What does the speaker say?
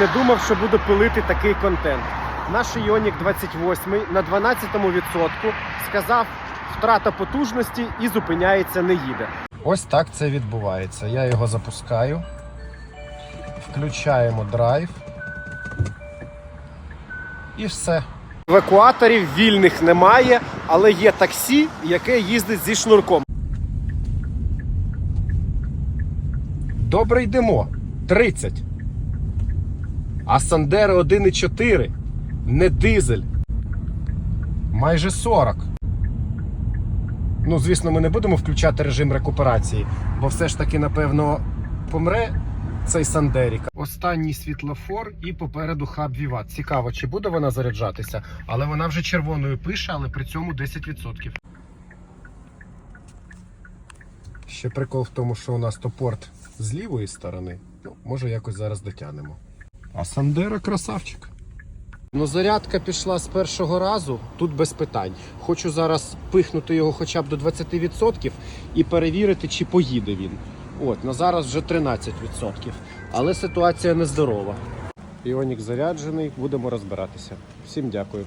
не думав, що буду пилити такий контент. Наш Іонік 28 на 12% сказав, втрата потужності і зупиняється, не їде. Ось так це відбувається. Я його запускаю. Включаємо драйв. І все. Евакуаторів вільних немає, але є таксі, яке їздить зі шнурком. Добре йдемо. 30. А Сандери 1,4. Не дизель. Майже 40. Ну, звісно, ми не будемо включати режим рекуперації, бо все ж таки, напевно, помре цей Сандерік. Останній світлофор і попереду хаб Віват. Цікаво, чи буде вона заряджатися, але вона вже червоною пише, але при цьому 10%. Ще прикол в тому, що у нас то порт з лівої сторони. Ну, може, якось зараз дотягнемо. А Сандера красавчик. Ну, зарядка пішла з першого разу, тут без питань. Хочу зараз пихнути його хоча б до 20% і перевірити, чи поїде він. От, на зараз вже 13%. Але ситуація нездорова. Іонік заряджений, будемо розбиратися. Всім дякую.